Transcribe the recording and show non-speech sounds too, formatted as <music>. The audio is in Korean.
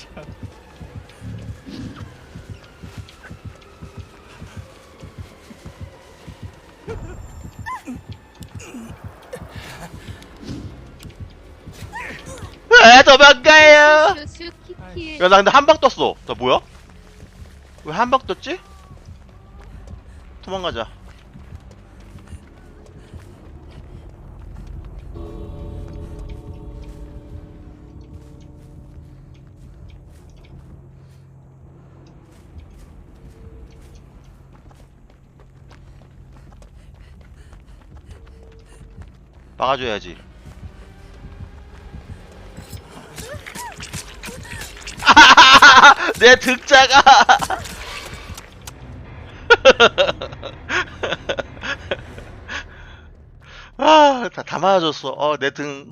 참. 에 도망가요 슈슈 키키. 야 나 근데 한 방 떴어 나 뭐야? 왜 한 방 떴지? 도망가자 막아줘야지 <laughs> 내 등자가 <laughs> 아, 다, 다 맞아줬어. 어, 내 등.